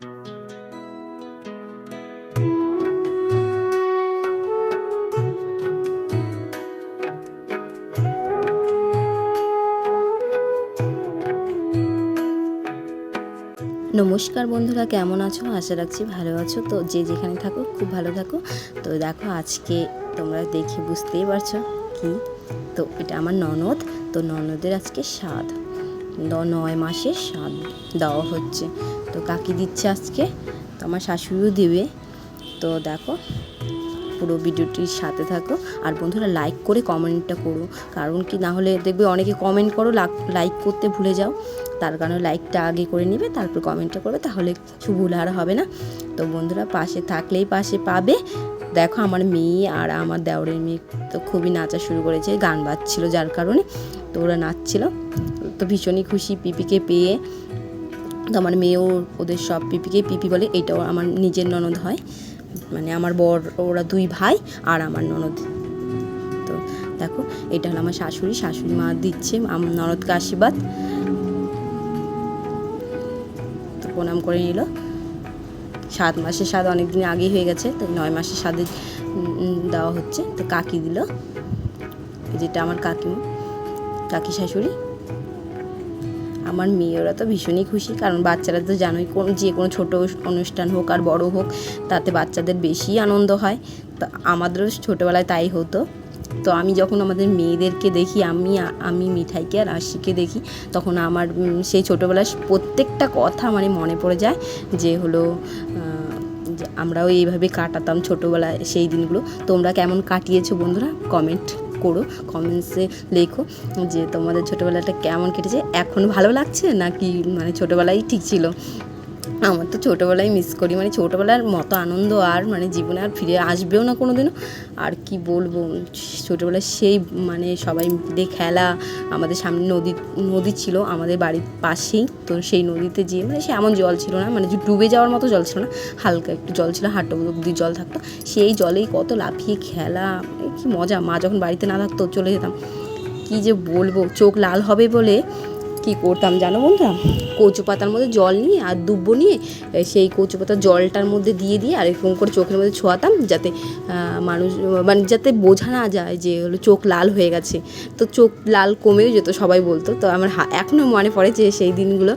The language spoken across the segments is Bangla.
নমস্কার বন্ধুরা, কেমন আছো? আশা রাখছি ভালো আছো। তো যে যেখানে থাকো, খুব ভালো থাকো। তো দেখো, আজকে তোমরা দেখে বুঝতেই পারছ কি? তো এটা আমার ননদ। তো ননদের আজকে স্বাদ। নয় মাসের স্বাদ দেওয়া হচ্ছে। তো কাকি দিচ্ছে আজকে, তো আমার শাশুড়িও দেবে। তো দেখো, পুরো ভিডিওটির সাথে থাকো। আর বন্ধুরা লাইক করে কমেন্টটা করো। কারণ কি, না হলে দেখবে অনেকে কমেন্ট করো লাইক করতে ভুলে যাও। তার কারণে লাইকটা আগে করে নিবে, তারপর কমেন্টটা করবে, তাহলে কিছু ভুল আর হবে না। তো বন্ধুরা, পাশে থাকলেই পাশে পাবে। দেখো আমার মেয়ে আর আমার দেওরের মেয়ে তো খুবই নাচা শুরু করেছে, গান বাজছিল যার কারণে, তো ওরা নাচছিল। তো ভীষণই খুশি পিপিকে পেয়ে। তো আমার মেয়েও ওদের সব পিপিকে পিপি বলে, এটাও আমার নিজের ননদ হয়। মানে আমার বর, ওরা দুই ভাই আর আমার ননদ। তো দেখো, এটা হলো আমার শাশুড়ি শাশুড়ি মা দিচ্ছে আমার ননদকে আশীর্বাদ। তো প্রণাম করে নিল। সাত মাসের স্বাদ অনেক দিন আগেই হয়ে গেছে, তো নয় মাসের স্বাদে দেওয়া হচ্ছে। তো কাকি দিল যেটা আমার কাকি কাকি শাশুড়ি। আমার মেয়েরা তো ভীষণই খুশি, কারণ বাচ্চারা তো জানোই কোন, যে কোনো ছোটো অনুষ্ঠান হোক আর বড় হোক, তাতে বাচ্চাদের বেশি আনন্দ হয়। তো আমাদেরও ছোটোবেলায় তাই হতো। তো আমি যখন আমাদের মেয়েদেরকে দেখি, আমি আমি মিঠাইকে আর আশিকে দেখি, তখন আমার সেই ছোটোবেলার প্রত্যেকটা কথা মানে মনে পড়ে যায় যে হলো আমরাও এইভাবে কাটাতাম ছোটোবেলায় সেই দিনগুলো। তোমরা কেমন কাটিয়েছো বন্ধুরা? কমেন্ট করো, কমেন্টসে লেখো যে তোমাদের ছোটোবেলাটা কেমন কেটেছে। এখন ভালো লাগছে নাকি মানে ছোটোবেলায় ঠিক ছিল? আমার তো ছোটোবেলায় মিস করি। মানে ছোটোবেলার মতো আনন্দ আর মানে জীবনে আর ফিরে আসবেও না কোনো দিনও আর কি বলব? ছোটোবেলায় সেই মানে সবাই মিলে খেলা, আমাদের সামনে নদী নদী ছিল আমাদের বাড়ির পাশেই। তো সেই নদীতে যেয়ে মানে সে এমন জল ছিল না মানে ডুবে যাওয়ার মতো জল ছিল না, হালকা একটু জল ছিল, হাঁটু অব্দি জল থাকতো। সেই জলেই কত লাফিয়ে খেলা এ কি মজা। মা যখন বাড়িতে না থাকতো, চলে যেতাম। কি যে বলব? চোখ লাল হবে বলে কি করতাম জানো বন্ধুরা? কচু পাতার মধ্যে জল নিয়ে আর দুব্বো নিয়ে সেই কচু পাতার জলটার মধ্যে দিয়ে দিয়ে আর এরকম করে চোখের মধ্যে ছোঁয়াতাম যাতে মানুষ মানে যাতে বোঝা না যায় যে হলো চোখ লাল হয়ে গেছে। তো চোখ লাল কমেও যেত সবাই বলতো। তো আমার এখনও মনে পড়ে যে সেই দিনগুলো,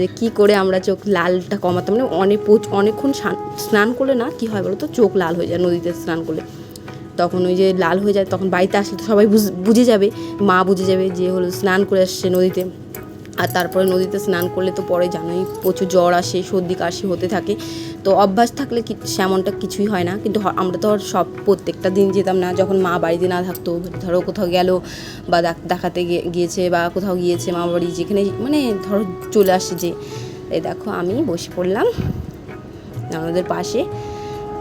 যে কী করে আমরা চোখ লালটা কমাতাম। মানে অনেক অনেকক্ষণ স্নান করলে না কী হয় বলো তো চোখ লাল হয়ে যায় নদীতে স্নান করলে। তখন ওই যে লাল হয়ে যায়, তখন বাড়িতে আসলে তো সবাই বুঝ- যাবে, মা বুঝে যাবে যে হলো স্নান করে আসছে নদীতে। আর তারপরে নদীতে স্নান করলে তো পরে জানোই প্রচুর জ্বর আসে, সর্দি কাশি হতে থাকে। তো অভ্যাস থাকলে সেমনটা কিছুই হয় না। কিন্তু আমরা তো সব প্রত্যেকটা দিন যেতাম না, যখন মা বাড়িতে না থাকতো, ধরো কোথাও গেল বা দেখাতে গিয়েছে বা কোথাও গিয়েছে মা বাড়ি, যেখানে মানে ধরো চলে আসছে যে এই দেখো, আমি বসে পড়লাম আমাদের পাশে।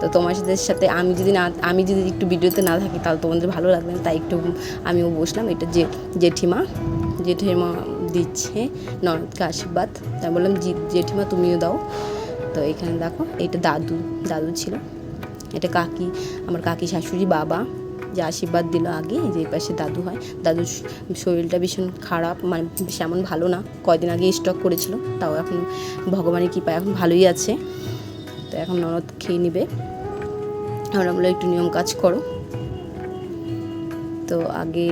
তো তোমাদের সাথে আমি যদি না, আমি যদি একটু ভিডিওতে না থাকি, তাহলে তোমাদের ভালো লাগবে না। তাই একটু আমিও বসলাম। এটা যে জেঠিমা জেঠিমা দিচ্ছে ননদকে আশীর্বাদ। তাই বললাম জেঠিমা, তুমিও দাও। তো এখানে দেখো, এটা দাদু দাদু ছিল। এটা কাকি, আমার কাকি শাশুড়ি, বাবা। যে আশীর্বাদ দিল আগে যে পাশে দাদু হয়। দাদুর শরীরটা ভীষণ খারাপ মানে সেমন ভালো না। কয়দিন আগে স্টক করেছিল, তাও এখন ভগবানের কৃপায় এখন ভালোই আছে। তো এখন ননদ খেয়ে নিবে। আমরা বলে একটু নিয়ম কাজ করো। তো আগে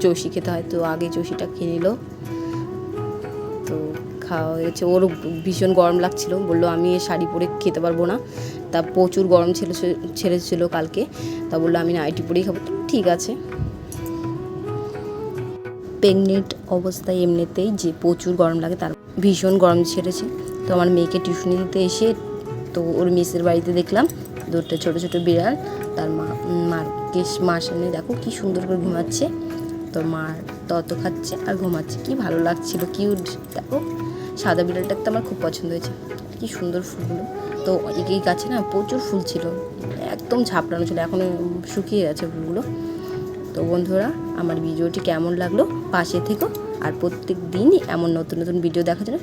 চষি খেতে হয়, তো আগে চষিটা খেয়ে নিল। তো খাওয়া হয়েছে ওর ভীষণ গরম লাগছিল। বলল, আমি শাড়ি পরে খেতে পারব না। তা প্রচুর গরম ছেলে ছেড়েছিল কালকে। তা বলল, আমি নাইটি পরেই খাব। ঠিক আছে। প্রেগনেন্ট অবস্থায় এমনিতেই যে প্রচুর গরম লাগে, তার ভীষণ গরম ছেড়েছে। তো আমার মেয়েকে টিউশনি দিতে এসে তো ওর মেসের বাড়িতে দেখলাম। দুটো ছোটো ছোটো বিড়াল। তার মা মাকে মার সামনে দেখো কি সুন্দর করে ঘুমাচ্ছে। তো মার তত খাচ্ছে আর ঘুমাচ্ছে। কি ভালো লাগছিল কিউট দেখো, সাদা বিড়ালটা তো আমার খুব পছন্দ হয়েছে। কি সুন্দর ফুলগুলো। তো এই গাছে না প্রচুর ফুল ছিল। একদম ঝাপড়ানো ছিল, এখন শুকিয়ে গেছে ফুলগুলো। তো বন্ধুরা, আমার ভিডিওটি কেমন লাগল পাশে থেকো। আর প্রত্যেক দিনই এমন নতুন নতুন ভিডিও দেখার জন্য